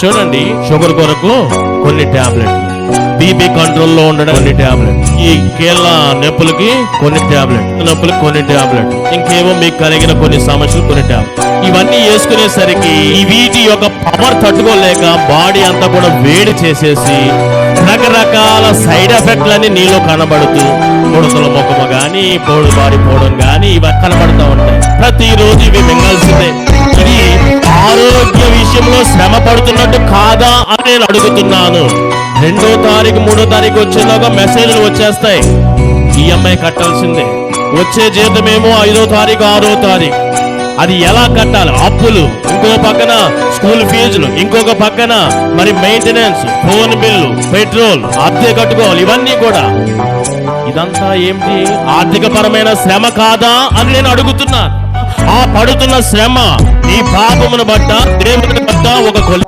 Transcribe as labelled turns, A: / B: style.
A: చూడండి. షుగర్ కొరకు కొన్ని టాబ్లెట్. బీపీ కంట్రోల్లో ఉండడం కొన్ని టాబ్లెట్. ఈ కీళ్ళ నొప్పులకి కొన్ని టాబ్లెట్. నొప్పులకి కొన్ని టాబ్లెట్. ఇంకేమో మీకు కలిగిన కొన్ని సమస్యలు కొన్ని టాబ్లెట్. ఇవన్నీ వేసుకునేసరికి ఈ వీటి యొక్క పవర్ తట్టుకోలేక బాడీ అంతా కూడా వేడి చేసేసి రకరకాల సైడ్ ఎఫెక్ట్లన్నీ నీలో కనబడుతూ ముడతల ముఖము గాని పోడు బారిపోవడం గాని ఇవి కనబడుతూ ఉంటాయి. ప్రతిరోజు ఇవి ఆరోగ్య విషయంలో శ్రమ పడుతున్నట్టు కాదా అని నేను అడుగుతున్నాను. రెండో తారీఖు మూడో తారీఖు వచ్చేలాగా మెసేజ్లు వచ్చేస్తాయి. ఈఎంఐ కట్టాల్సిందే. వచ్చే జీతమేమో ఐదో తారీఖు ఆరో తారీఖు. అది ఎలా కట్టాలి? అప్పులు. ఇంకో పక్కన స్కూల్ ఫీజులు. ఇంకొక పక్కన మరి మెయింటెనెన్స్ ఫోన్ బిల్లు పెట్రోల్ అద్దె కట్టుకోవాలి. ఇవన్నీ కూడా. ఇదంతా ఏంటి? ఆర్థిక పరమైన శ్రమ కాదా అని నేను అడుగుతున్నాను. ఆ పడుతున్న శ్రమ నీ పాపమును బట్ట దేవుని బట్ట ఒక కొలి